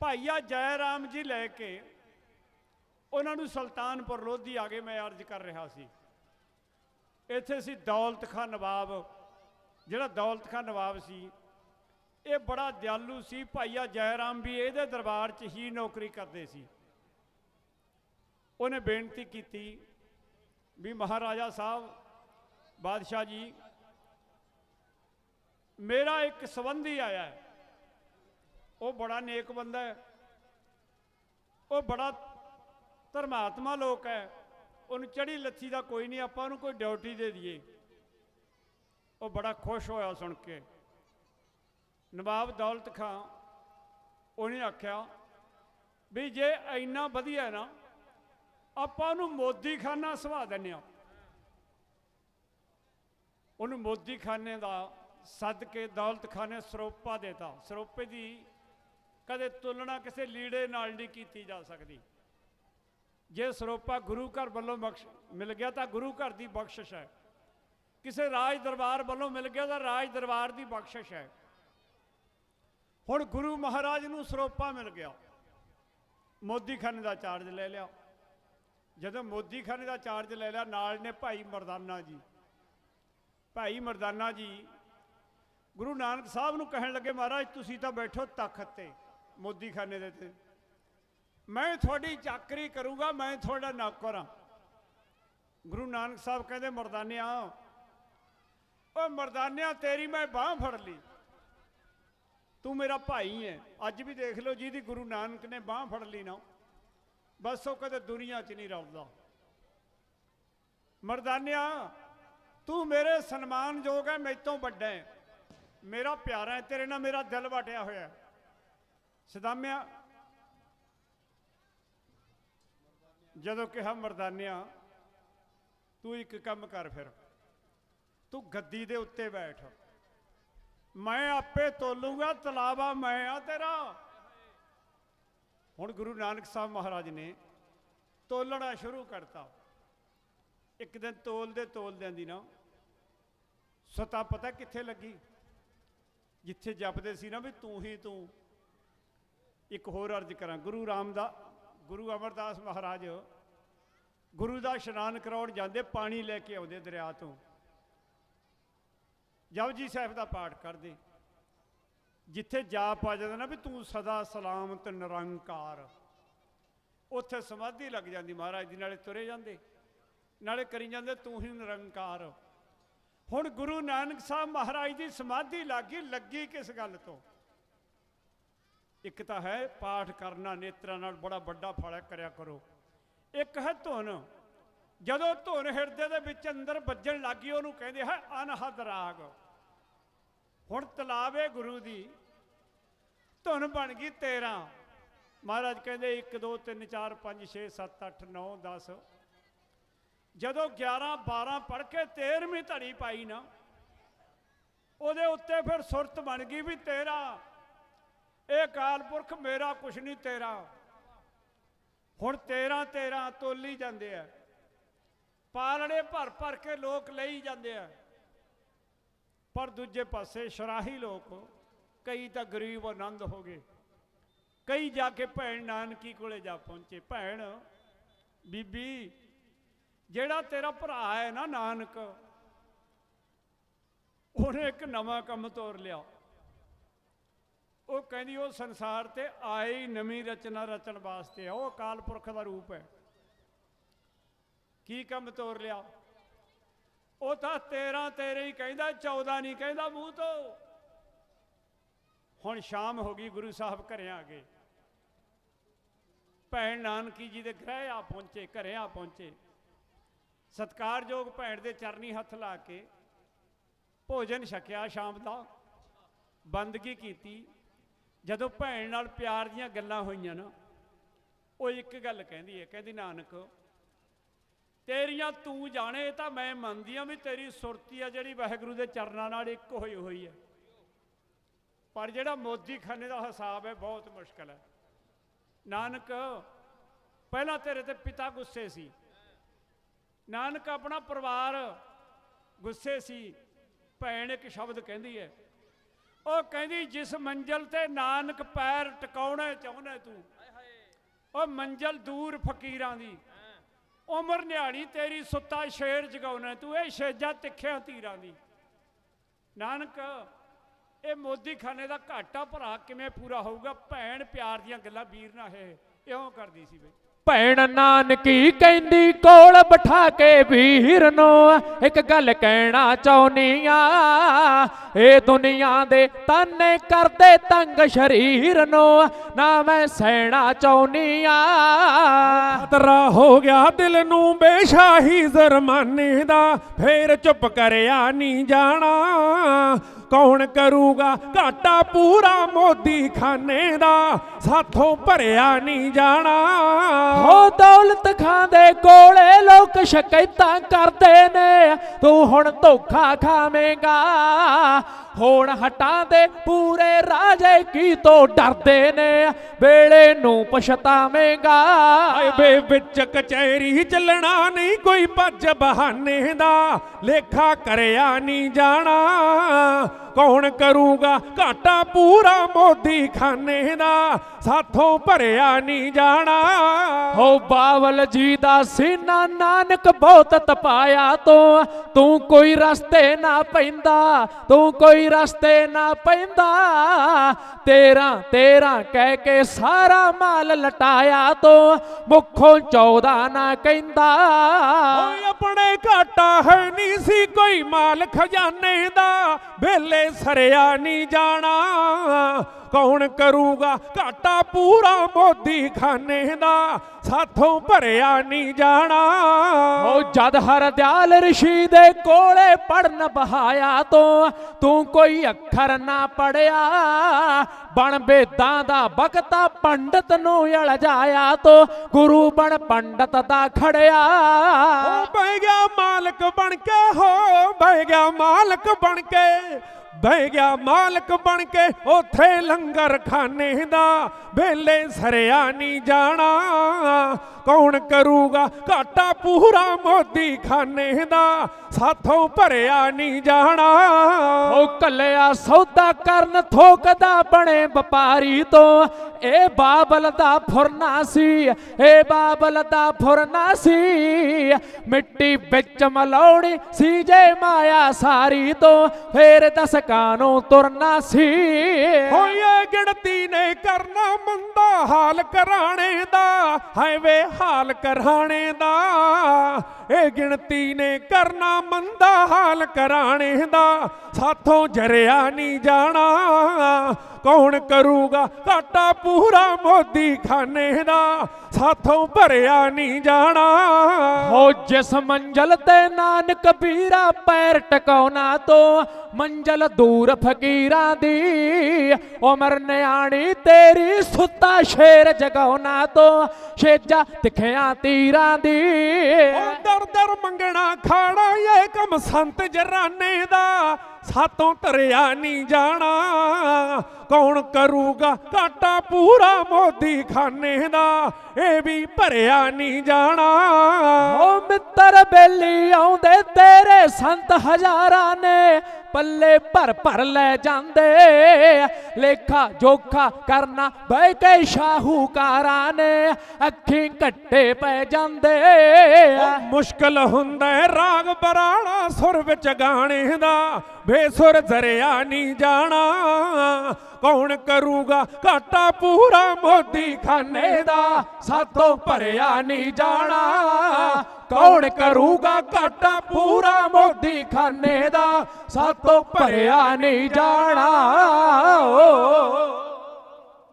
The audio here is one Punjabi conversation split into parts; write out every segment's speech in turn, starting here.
ਭਾਈਆ ਜੈ ਰਾਮ ਜੀ ਲੈ ਕੇ ਉਹਨਾਂ ਨੂੰ ਸੁਲਤਾਨਪੁਰ ਲੋਧੀ ਆ ਗਏ ਮੈਂ ਅਰਜ਼ ਕਰ ਰਿਹਾ ਸੀ। ਇੱਥੇ ਸੀ ਦੌਲਤ ਖਾਂ ਨਵਾਬ, ਜਿਹੜਾ ਦੌਲਤ ਖਾਂ ਨਵਾਬ ਸੀ, ਇਹ ਬੜਾ ਦਿਆਲੂ ਸੀ। ਭਾਈਆ ਜੈ ਰਾਮ ਵੀ ਇਹਦੇ ਦਰਬਾਰ 'ਚ ਹੀ ਨੌਕਰੀ ਕਰਦੇ ਸੀ। ਉਹਨੇ ਬੇਨਤੀ ਕੀਤੀ ਵੀ ਮਹਾਰਾਜਾ ਸਾਹਿਬ, ਬਾਦਸ਼ਾਹ ਜੀ, ਮੇਰਾ ਇੱਕ ਸੰਬੰਧੀ ਆਇਆ ਹੈ। ਉਹ ਬੜਾ ਨੇਕ ਬੰਦਾ ਹੈ। ਉਹ ਬੜਾ ਧਰਮਾਤਮਾ ਲੋਕ ਹੈ। ਉਹਨੂੰ ਚੜੀ ਲੱਥੀ ਦਾ ਕੋਈ ਨਹੀਂ, ਆਪਾਂ ਉਹਨੂੰ ਕੋਈ ਡਿਊਟੀ ਦੇ ਦਈਏ। ਉਹ ਬੜਾ ਖੁਸ਼ ਹੋਇਆ ਸੁਣ ਕੇ। ਨਵਾਬ ਦੌਲਤ ਖਾਂ, ਉਹਨੇ ਆਖਿਆ ਵੀ ਜੇ ਇੰਨਾ ਵਧੀਆ ਹੈ ਨਾ, ਆਪਾਂ ਉਹਨੂੰ ਮੋਦੀ ਖਾਨਾ ਸਵਾ ਦਿੰਨੇ ਆ ਉਹਨੂੰ ਮੋਦੀ ਖਾਨੇ ਦਾ ਸੱਦ ਕੇ ਦੌਲਤ ਖਾਨੇ ਸਰੋਪਾ ਦੇਤਾ। ਸਰੋਪੇ ਦੀ ਕਦੇ ਤੁਲਨਾ ਕਿਸੇ ਲੀੜੇ ਨਾਲ ਨਹੀਂ ਕੀਤੀ ਜਾ ਸਕਦੀ। ਜੇ ਸਰੋਪਾ ਗੁਰੂ ਘਰ ਵੱਲੋਂ ਬਖਸ਼ ਮਿਲ ਗਿਆ ਤਾਂ ਗੁਰੂ ਘਰ ਦੀ ਬਖਸ਼ਿਸ਼ ਹੈ। ਕਿਸੇ ਰਾਜ ਦਰਬਾਰ ਵੱਲੋਂ ਮਿਲ ਗਿਆ ਤਾਂ ਰਾਜ ਦਰਬਾਰ ਦੀ ਬਖਸ਼ਿਸ਼ ਹੈ। ਹੁਣ ਗੁਰੂ ਮਹਾਰਾਜ ਨੂੰ ਸਰੋਪਾ ਮਿਲ ਗਿਆ। ਮੋਦੀ ਖਾਨੇ ਦਾ ਚਾਰਜ ਲੈ ਲਿਆ। ਜਦੋਂ ਮੋਦੀ ਖਾਨੇ ਦਾ ਚਾਰਜ ਲੈ ਲਿਆ, ਨਾਲ ਨੇ ਭਾਈ ਮਰਦਾਨਾ ਜੀ। ਭਾਈ ਮਰਦਾਨਾ ਜੀ ਗੁਰੂ ਨਾਨਕ ਸਾਹਿਬ ਨੂੰ ਕਹਿਣ ਲੱਗੇ, ਮਹਾਰਾਜ, ਤੁਸੀਂ ਤਾਂ ਬੈਠੋ ਤਖਤ ਤੇ ਮੋਦੀ ਖਾਨੇ ਦੇ ਤੇ। ਮੈਂ ਤੁਹਾਡੀ ਚਾਕਰੀ ਕਰੂੰਗਾ, ਮੈਂ ਤੁਹਾਡਾ ਨੌਕਰ ਹਾਂ। ਗੁਰੂ ਨਾਨਕ ਸਾਹਿਬ ਕਹਿੰਦੇ, ਮਰਦਾਨਿਆ ਉਹ ਮਰਦਾਨਿਆ, ਤੇਰੀ ਮੈਂ ਬਾਹ ਫੜ ਲਈ। ਤੂੰ ਮੇਰਾ ਭਾਈ ਹੈ। ਅੱਜ ਵੀ ਦੇਖ ਲਓ, ਜਿਹਦੀ ਗੁਰੂ ਨਾਨਕ ਨੇ ਬਾਹ ਫੜ ਲਈ ਨਾ, ਬਸ ਉਹ ਕਦੇ ਦੁਨੀਆ 'ਚ ਨਹੀਂ ਰਲਦਾ। ਮਰਦਾਨਿਆ, ਤੂੰ ਮੇਰੇ ਸਨਮਾਨਯੋਗ ਹੈ ਮੈਤੋਂ ਵੱਡਾ ਹੈ। ਮੇਰਾ ਪਿਆਰਾ ਹੈ, ਤੇਰੇ ਨਾਲ ਮੇਰਾ ਦਿਲ ਵਟਿਆ ਹੋਇਆ ਹੈ। ਸਦਾਮਿਆ, ਜਦੋਂ ਕਿਹਾ, ਮਰਦਾਨਿਆ, ਤੂੰ ਇੱਕ ਕੰਮ ਕਰ ਫਿਰ। ਤੂੰ ਗੱਦੀ ਦੇ ਉੱਤੇ ਬੈਠ। ਮੈਂ ਆਪੇ ਤੋਲੂਗਾ, ਤਲਾਵਾ ਮੈਂ ਆ ਤੇਰਾ। ਹੁਣ ਗੁਰੂ ਨਾਨਕ ਸਾਹਿਬ ਮਹਾਰਾਜ ਨੇ ਤੋਲਣਾ ਸ਼ੁਰੂ ਕਰਤਾ। ਇੱਕ ਦਿਨ ਤੋਲਦੇ ਤੋਲਦਿਆਂ ਦੀ ਨਾ, ਸਤਾ ਪਤਾ ਕਿੱਥੇ ਲੱਗੀ? ਜਿੱਥੇ ਜਪਦੇ ਸੀ ਨਾ ਵੀ ਤੂੰ ਹੀ ਤੂੰ। ਇੱਕ ਹੋਰ ਅਰਜ਼ ਕਰਾਂ, ਗੁਰੂ ਰਾਮਦਾ, ਗੁਰੂ ਅਮਰਦਾਸ ਮਹਾਰਾਜ, ਗੁਰੂ ਦਾ ਇਸ਼ਨਾਨ ਕਰਾਉਣ ਜਾਂਦੇ ਪਾਣੀ ਲੈ ਕੇ ਆਉਂਦੇ ਦਰਿਆ ਤੋਂ। ਜਪਜੀ ਸਾਹਿਬ ਦਾ ਪਾਠ ਕਰਦੇ। ਜਿੱਥੇ ਜਾਪ ਆ ਜਾਂਦਾ ਨਾ ਵੀ ਤੂੰ ਸਦਾ ਸਲਾਮਤ, ਨਿਰੰਕਾਰ। ਉੱਥੇ ਸਮਾਧੀ ਲੱਗ ਜਾਂਦੀ ਮਹਾਰਾਜ ਦੀ ਨਾਲੇ ਤੁਰੇ ਜਾਂਦੇ। ਨਾਲੇ ਕਰੀ ਜਾਂਦੇ, ਤੂੰ ਹੀ ਨਿਰੰਕਾਰ। ਹੁਣ ਗੁਰੂ ਨਾਨਕ ਸਾਹਿਬ ਮਹਾਰਾਜ ਦੀ ਸਮਾਧੀ ਲੱਗੀ ਲੱਗੀ ਕਿਸ ਗੱਲ ਤੋਂ? ਇੱਕ ਤਾਂ ਹੈ ਪਾਠ ਕਰਨਾ, ਨੇਤਰਾਂ ਨਾਲ ਬੜਾ ਵੱਡਾ ਫਲ ਕਰਿਆ ਕਰੋ। ਇੱਕ ਹੈ ਧੁਨ। ਜਦੋਂ ਧੁਨ ਹਿਰਦੇ ਦੇ ਵਿੱਚ ਅੰਦਰ ਵੱਜਣ ਲੱਗੀ ਉਹਨੂੰ ਕਹਿੰਦੇ ਹੈ ਅਨਹਦ ਰਾਗ। ਹੁਣ ਤਲਾਵੇ ਗੁਰੂ ਦੀ, ਧੁਨ ਬਣ ਗਈ 13 ਮਹਾਰਾਜ ਕਹਿੰਦੇ 1 2 3 4 5 6 7 8 9 10 ਜਦੋਂ 11 12 ਪੜ੍ਹ ਕੇ 13ਵੀਂ ਧੜੀ ਪਾਈ ਨਾ, ਉਹਦੇ ਉੱਤੇ ਫਿਰ ਸੁਰਤ ਬਣ ਗਈ ਵੀ ਤੇਰਾ। ਇਹ ਕਾਲ ਪੁਰਖ ਮੇਰਾ ਕੁਛ ਨਹੀਂ, ਤੇਰਾ। ਹੁਣ 13 13 ਤੋਲੀ ਜਾਂਦੇ ਆ। ਪਾਲੜੇ ਭਰ ਭਰ ਕੇ ਲੋਕ ਲਈ ਜਾਂਦੇ ਆ। ਪਰ ਦੂਜੇ ਪਾਸੇ ਸ਼ਰਾਹੀ ਲੋਕ, ਕਈ ਤਾਂ ਗਰੀਬ ਆਨੰਦ ਹੋ ਗਏ। ਕਈ ਜਾ ਕੇ ਭੈਣ ਨਾਨਕੀ ਕੋਲੇ ਜਾ ਪਹੁੰਚੇ। ਭੈਣ, ਬੀਬੀ, ਜਿਹੜਾ ਤੇਰਾ ਭਰਾ ਹੈ ਨਾ ਨਾਨਕ, ਉਹਨੇ ਇੱਕ ਨਵਾਂ ਕੰਮ ਤੋਰ ਲਿਆ। ਉਹ ਕਹਿੰਦੀ ਉਹ ਸੰਸਾਰ ਤੇ ਆਏ ਹੀ ਨਵੀਂ ਰਚਨਾ ਰਚਣ ਵਾਸਤੇ ਆ, ਉਹ ਅਕਾਲ ਪੁਰਖ ਦਾ ਰੂਪ ਹੈ। ਕੀ ਕੰਮ ਤੋਰ ਲਿਆ? ਉਹ ਤਾਂ 13 ਤੇਰੇ ਹੀ ਕਹਿੰਦਾ 14 ਨਹੀਂ ਕਹਿੰਦਾ ਮੂੰਹ ਤੋਂ। ਹੁਣ ਸ਼ਾਮ ਹੋ ਗਈ ਗੁਰੂ ਸਾਹਿਬ ਘਰੇ ਆ ਗਏ। ਭੈਣ ਨਾਨਕੀ ਜੀ ਦੇ ਗ੍ਰਹਿ ਆ ਪਹੁੰਚੇ, ਘਰੇ ਆ ਪਹੁੰਚੇ। ਸਤਕਾਰਯੋਗ ਭੈਣ ਦੇ ਚਰਨੀ ਹੱਥ ਲਾ ਕੇ ਭੋਜਨ ਛਕਿਆ ਸ਼ਾਮ ਦਾ। ਬੰਦਗੀ ਕੀਤੀ। ਜਦੋਂ ਭੈਣ ਨਾਲ ਪਿਆਰ ਦੀਆਂ ਗੱਲਾਂ ਹੋਈਆਂ ਨਾ, ਉਹ ਇੱਕ ਗੱਲ ਕਹਿੰਦੀ ਹੈ, ਕਹਿੰਦੀ, ਨਾਨਕ, ਤੇਰੀਆਂ ਤੂੰ ਜਾਣੇ ਇਹ ਤਾਂ ਮੈਂ ਮੰਨਦੀ ਆ ਵੀ ਤੇਰੀ ਸੁਰਤੀ ਆ ਜਿਹੜੀ ਵਾਹਿਗੁਰੂ ਦੇ ਚਰਨਾਂ ਨਾਲ ਇੱਕ ਹੋਈ ਹੋਈ ਹੈ। ਪਰ ਜਿਹੜਾ ਮੋਦੀ ਖਾਨੇ ਦਾ ਹਿਸਾਬ ਹੈ, ਬਹੁਤ ਮੁਸ਼ਕਲ ਹੈ। ਨਾਨਕ, ਪਹਿਲਾਂ ਤੇਰੇ ਤੇ ਪਿਤਾ ਗੁੱਸੇ ਸੀ। ਨਾਨਕ ਆਪਣਾ ਪਰਿਵਾਰ ਗੁੱਸੇ ਸੀ। ਭੈਣ ਇੱਕ ਸ਼ਬਦ ਕਹਿੰਦੀ ਹੈ ਉਹ ਕਹਿੰਦੀ, ਜਿਸ ਮੰਜ਼ਲ ਤੇ ਨਾਨਕ ਪੈਰ ਟਿਕਾਉਣਾ ਚਾਹੁੰਦਾ ਤੂੰ, ਉਹ ਮੰਜ਼ਲ ਦੂਰ ਫਕੀਰਾਂ ਦੀ। ਉਮਰ ਨਿਹਾਣੀ ਤੇਰੀ ਸੁੱਤਾ ਸ਼ੇਰ ਜਗਾਉਣਾ, ਤੂੰ ਇਹ ਛੇਜਾ ਤਿੱਖਿਆਂ ਤੀਰਾਂ ਦੀ। ਨਾਨਕ, ਇਹ ਮੋਦੀ ਖਾਨੇ ਦਾ ਘਾਟਾ ਭਰਾ ਕਿਵੇਂ ਪੂਰਾ ਹੋਊਗਾ? ਭੈਣ ਪਿਆਰ ਦੀਆਂ ਗੱਲਾਂ ਵੀਰ ਨਾ ਹੈ ਇਉਂ ਕਰਦੀ ਸੀ ਬਈ। ਭੈਣ ਨਾਨਕੀ ਕਹਿੰਦੀ, ਕੋਲ ਬਿਠਾ ਕੇ ਵੀਰ ਨੂੰ ਇੱਕ ਗੱਲ ਕਹਿਣਾ ਚਾਹੁੰਨੀ ਆ। ਇਹ ਦੁਨੀਆ ਦੇ ਤਾਨੇ ਕਰਦੇ ਤੰਗ ਸ਼ਰੀਰ ਨੂੰ ਨਾ ਮੈਂ ਸਹਿਣਾ ਚਾਹੁੰਨੀ ਆ। ਖਤਰਾ ਹੋ ਗਿਆ ਦਿਲ ਨੂੰ ਬੇਸ਼ਾਹੀ ਜ਼ਰਮਾਨੇ ਦਾ, ਫੇਰ ਚੁੱਪ ਕਰਿਆ ਨਹੀਂ ਜਾਣਾ। ਕੌਣ ਕਰੂਗਾ? ਘਾਟਾ ਪੂਰਾ ਮੋਦੀ ਖਾਨੇ ਦਾ। ਸਾਥੋਂ ਭਰਿਆ ਨਹੀਂ ਜਾਣਾ। ਹੋ ਦੌਲਤ ਖਾਂ ਦੇ ਕੋਲੇ ਲੋਕ ਸ਼ਿਕਾਇਤਾਂ ਕਰਦੇ ਨੇ। ਤੂੰ ਹੁਣ ਧੋਖਾ ਖਾਵੇਂਗਾ। ਹੋਣ ਹਟਾਂ ਦੇ ਪੂਰੇ ਰਾਜੇ ਕੀ ਤੋਂ ਡਰਦੇ ਨੇ? ਵੇਲੇ ਨੂੰ ਪਛਤਾਵੇਂਗਾ। ਬੇ ਵਿੱਚ ਕਚਹਿਰੀ ਚੱਲਣਾ ਨਹੀਂ ਕੋਈ ਭੱਜ ਬਹਾਨੇ ਦਾ। ਲੇਖਾ ਕਰਿਆ ਨਹੀਂ ਜਾਣਾ। ਕੌਣ ਕਰੂਗਾ? ਘਾਟਾ ਪੂਰਾ ਮੋਦੀ ਖਾਨੇ ਦਾ। ਸਾਥੋਂ ਭਰਿਆ ਨਹੀਂ ਜਾਣਾ। ਹੋ ਬਾਵਲ ਜੀ ਦਾ ਸੀਨਾ ਨਾਨਕ ਬਹੁਤ ਤਪਾਇਆ ਤੂੰ। ਤੂੰ ਕੋਈ ਰਸਤੇ ਨਾ ਪੈਂਦਾ ਤੂੰ ਕੋਈ ਰਸਤੇ ਨਾ ਪੈਂਦਾ। ਤੇਰਾ ਤੇਰਾ ਕਹਿ ਕੇ ਸਾਰਾ ਮਾਲ ਲਟਾਇਆ ਤੂੰ। ਮੁੱਖੋਂ 14 ਨਾ ਕਹਿੰਦਾ। ਓਏ ਆਪਣੇ ਘਾਟਾ ਹੈ ਨਹੀਂ ਸੀ ਕੋਈ ਮਾਲ ਖਜ਼ਾਨੇ ਦਾ। ਵੇਲੇ ਸਰਿਆ ਨਹੀਂ ਜਾਣਾ। ਕੌਣ ਕਰੂਗਾ ਘਾਟਾ ਪੂਰਾ ਮੋਦੀ ਖਾਨੇ ਦਾ। ਸਾਥੋਂ ਭਰਿਆ ਨਹੀਂ ਜਾਣਾ। ਓ ਜਦ ਹਰ ਦਿਆਲ ਰਿਸ਼ੀ ਦੇ ਕੋਲੇ ਪੜਨ ਬਹਾਇਆ ਤੋਂ, ਤੂੰ ਕੋਈ ਅੱਖਰ ਨਾ ਪੜਿਆ ਬਣ ਬੇਦਾਂ ਦਾ ਬਖਤਾ ਪੰਡਤ ਨੂੰ ਅਲਜਾਇਆ ਤੂੰ। ਗੁਰੂ ਬਣ ਪੰਡਤ ਦਾ ਖੜਿਆ। ਮਾਲਕ ਬਣ ਕੇ ਹੋ, ਬਹਿ ਗਿਆ ਮਾਲਕ ਬਣ ਕੇ, ਬਹਿ ਗਿਆ ਮਾਲਕ ਬਣ ਕੇ, ਉਥੇ ਲੰਗਰ ਖਾਨੇ ਦਾ ਵੇਲੇ ਸਰਿਆ ਨਹੀਂ ਜਾਣਾ। ਕੌਣ ਕਰੂਗਾ ਘਾਟਾ ਪੂਰਾ ਮੋਦੀ ਖਾਨੇ ਦਾ, ਸਾਥੋਂ ਭਰਿਆ ਨਹੀਂ ਜਾਣਾ। ਉਹ ਕੱਲਿਆ ਸੌਦਾ ਕਰਨ ਥੋਕਦਾ ਬਣੇ ਵਪਾਰੀ ਤੋਂ। ਇਹ ਬਾਬਲ ਦਾ ਫੁਰਨਾ ਸੀ ਇਹ ਬਾਬਲ ਦਾ ਫੁਰਨਾ ਸੀ ਮਿੱਟੀ ਵਿੱਚ ਮਲਾਉਣੀ ਸੀ ਜੇ ਮਾਇਆ ਸਾਰੀ ਤੋਂ ਫੇਰ ਦਸ ਕਾਨੂੰ ਤੁਰਨਾ ਸੀ ਹੋਏ ਗਿਣਤੀ ਨੇ ਕਰਨਾ ਮੰਦਾ ਹਾਲ ਕਰਾਣੇ ਦਾ ਹਾਏ ਵੇ ਹਾਲ ਕਰਾਣੇ ਦਾ ਇਹ ਗਿਣਤੀ ਨੇ ਕਰਨਾ ਮੰਦਾ ਹਾਲ ਕਰਾਣੇ ਦਾ ਸਾਥੋਂ ਜਰਿਆ ਨਹੀਂ ਜਾਣਾ ਕੌਣ ਕਰੂਗਾ ਘਾਟਾ ਪੂਰਾ ਮੋਦੀ ਖਾਨੇ ਦਾ ਸਾਥੋਂ ਭਰਿਆ ਨਹੀਂ ਜਾਣਾ। ਹੋ ਜਿਸ ਮੰਜ਼ਲ ਤੇ ਨਾਨਕ ਪੀਰਾ ਪੈਰ ਟਿਕਾਉਣਾ ਤੋਂ ਮੰਜ਼ਲ ਦੂਰ ਫਕੀਰਾਂ ਦੀ ਉਮਰ ਨਿਆਣੀ ਤੇਰੀ ਸੁੱਤਾ ਸ਼ੇਰ ਜਗਾਉਣਾ ਤੋਂ ਛੇਜਾ ਤਿਖਿਆਂ ਤੀਰਾਂ ਦੀ। ਦਰ ਦਰ ਮੰਗਣਾ ਖਾਣਾ ਇਹ ਕੰਮ ਸੰਤ ਜਰਾਨੇ ਦਾ। ਸਾਤੋਂ ਧਰਿਆ ਨਹੀਂ ਜਾਣਾ। ਕੌਣ ਕਰੂਗਾ ਘਾਟਾ ਪੂਰਾ ਮੋਦੀ ਖਾਨੇ ਦਾ ਇਹ ਵੀ ਭਰਿਆ ਨਹੀਂ ਜਾਣਾ। ਓ ਮਿੱਤਰ ਬੇਲੀ ਆਉਂਦੇ ਤੇਰੇ ਸੰਤ ਹਜ਼ਾਰਾਂ ਨੇ ਪੱਲੇ ਭਰ ਭਰ ਲੈ ਜਾਂਦੇ। ਲੇਖਾ ਜੋਖਾ ਕਰਨਾ ਬਹਿ ਕੇ ਸ਼ਾਹੂਕਾਰਾਂ ਨੇ ਅੱਖੀਂ ਘੱਟੇ ਪੈ ਜਾਂਦੇ। ਮੁਸ਼ਕਲ ਹੁੰਦਾ ਹੈ ਰਾਗ ਬਰਾਣਾ ਸੁਰ ਵਿੱਚ ਗਾਣੇ ਦਾ ਬੇਸੁਰ ਜ਼ਰਿਆ ਨਹੀਂ ਜਾਣਾ। ਕੌਣ ਕਰੂਗਾ ਘਾਟਾ ਪੂਰਾ ਮੋਦੀ ਖਾਨੇ ਦਾ। ਸਾਤੋਂ ਭਰਿਆ ਨਹੀਂ ਜਾਣਾ। ਕੌਣ ਕਰੂਗਾ ਘਾਟਾ ਪੂਰਾ ਮੋਦੀ ਖਾਨੇ ਦਾ। ਸਾਤੋਂ ਭਰਿਆ ਨਹੀਂ ਜਾਣਾ।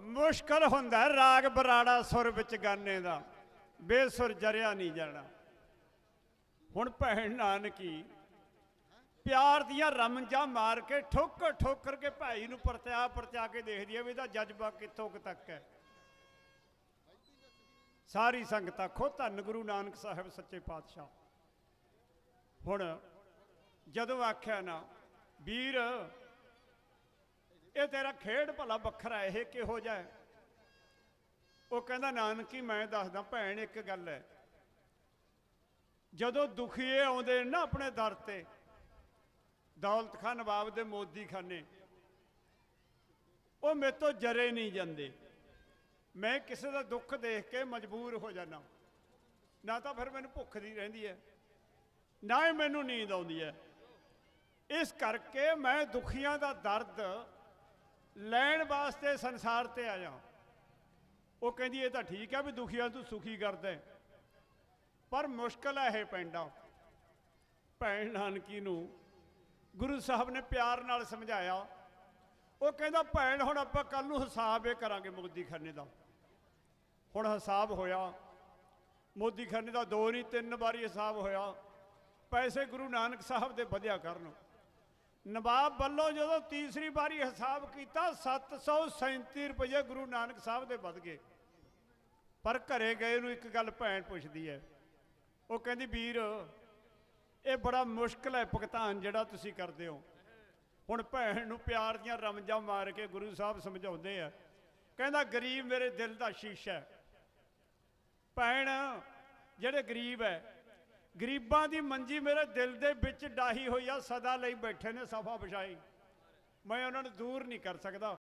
ਮੁਸ਼ਕਲ ਹੁੰਦਾ ਰਾਗ ਬਰਾੜਾ ਸੁਰ ਵਿੱਚ ਗਾਣੇ ਦਾ। ਬੇਸੁਰ ਜਰਿਆ ਨਹੀਂ ਜਾਣਾ। ਹੁਣ ਭੈਣ ਨਾਨਕੀ ਪਿਆਰ ਦੀਆਂ ਰਮਜਾਂ ਮਾਰ ਕੇ ਠੋਕਰ ਠੋਕਰ ਕੇ ਭਾਈ ਨੂੰ ਪਰਤਿਆ ਪਰਤਿਆ ਕੇ ਦੇਖਦੀ ਹੈ ਵੀ ਇਹਦਾ ਜਜ਼ਬਾ ਕਿੱਥੋਂ ਕੁ ਤੱਕ ਹੈ। ਸਾਰੀ ਸੰਗਤ ਆਖੋ ਧੰਨ ਗੁਰੂ ਨਾਨਕ ਸਾਹਿਬ ਸੱਚੇ ਪਾਤਸ਼ਾਹ। ਹੁਣ ਜਦੋਂ ਆਖਿਆ ਨਾ, ਵੀਰ, ਇਹ ਤੇਰਾ ਖੇਡ ਭਲਾ ਵੱਖਰਾ ਇਹ ਕਿਹੋ ਜਿਹਾ ਉਹ ਕਹਿੰਦਾ, ਨਾਨਕੀ, ਮੈਂ ਦੱਸਦਾ, ਭੈਣ, ਇੱਕ ਗੱਲ ਹੈ। ਜਦੋਂ ਦੁਖੀਏ ਆਉਂਦੇ ਨਾ ਆਪਣੇ ਦਰ ਤੇ ਦੌਲਤ ਖਾਨ ਨਵਾਬ ਦੇ ਮੋਦੀ ਖਾਨੇ ਉਹ ਮੇਰੇ ਤੋਂ ਜਰੇ ਨਹੀਂ ਜਾਂਦੇ। ਮੈਂ ਕਿਸੇ ਦਾ ਦੁੱਖ ਦੇਖ ਕੇ ਮਜਬੂਰ ਹੋ ਜਾਣਾ ਨਾ ਤਾਂ ਫਿਰ ਮੈਨੂੰ ਭੁੱਖ ਦੀ ਰਹਿੰਦੀ ਹੈ, ਨਾ ਹੀ ਮੈਨੂੰ ਨੀਂਦ ਆਉਂਦੀ ਹੈ। ਇਸ ਕਰਕੇ ਮੈਂ ਦੁਖੀਆਂ ਦਾ ਦਰਦ ਲੈਣ ਵਾਸਤੇ ਸੰਸਾਰ ਤੇ ਆਇਆ। ਉਹ ਕਹਿੰਦੀ, ਇਹ ਤਾਂ ਠੀਕ ਹੈ ਵੀ ਦੁਖੀਆਂ ਤੂੰ ਸੁਖੀ ਕਰਦਾ ਪਰ ਮੁਸ਼ਕਲ ਹੈ ਇਹ ਪੈਂਡਾ। ਭੈਣ ਨਾਨਕੀ ਨੂੰ ਗੁਰੂ ਸਾਹਿਬ ਨੇ ਪਿਆਰ ਨਾਲ ਸਮਝਾਇਆ। ਉਹ ਕਹਿੰਦਾ, ਭੈਣ, ਹੁਣ ਆਪਾਂ ਕੱਲ ਨੂੰ ਹਿਸਾਬ ਇਹ ਕਰਾਂਗੇ ਮੋਦੀਖਾਨੇ ਦਾ। ਹੁਣ ਹਿਸਾਬ ਹੋਇਆ। ਮੋਦੀਖਾਨੇ ਦਾ ਦੋ ਨਹੀਂ, ਤਿੰਨ ਵਾਰੀ ਹਿਸਾਬ ਹੋਇਆ। ਪੈਸੇ ਗੁਰੂ ਨਾਨਕ ਸਾਹਿਬ ਦੇ ਵਧਿਆ ਕਰਨ। ਨਵਾਬ ਵੱਲੋਂ ਜਦੋਂ ਤੀਸਰੀ ਵਾਰੀ ਹਿਸਾਬ ਕੀਤਾ 737 ਰੁਪਏ ਗੁਰੂ ਨਾਨਕ ਸਾਹਿਬ ਦੇ ਵੱਧ ਗਏ। ਪਰ ਘਰੇ ਗਏ ਨੂੰ ਇੱਕ ਗੱਲ ਭੈਣ ਪੁੱਛਦੀ ਹੈ। ਉਹ ਕਹਿੰਦੀ, ਵੀਰ ਇਹ ਬੜਾ ਮੁਸ਼ਕਲ ਹੈ ਭੁਗਤਾਨ ਜਿਹੜਾ ਤੁਸੀਂ ਕਰਦੇ ਹੋ। ਹੁਣ ਭੈਣ ਨੂੰ ਪਿਆਰ ਦੀਆਂ ਰਮਜਾਂ ਮਾਰ ਕੇ ਗੁਰੂ ਸਾਹਿਬ ਸਮਝਾਉਂਦੇ ਆ। ਕਹਿੰਦਾ, ਗਰੀਬ ਮੇਰੇ ਦਿਲ ਦਾ ਸ਼ੀਸ਼ਾ ਹੈ। ਭੈਣ, ਜਿਹੜੇ ਗਰੀਬ ਹੈ, ਗਰੀਬਾਂ ਦੀ ਮੰਜੀ ਮੇਰੇ ਦਿਲ ਦੇ ਵਿੱਚ ਡਾਹੀ ਹੋਈ ਆ, ਸਦਾ ਲਈ ਬੈਠੇ ਨੇ ਸਫਾ ਵਿਛਾਈ ਮੈਂ ਉਹਨਾਂ ਨੂੰ ਦੂਰ ਨਹੀਂ ਕਰ ਸਕਦਾ।